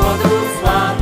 Господу славу.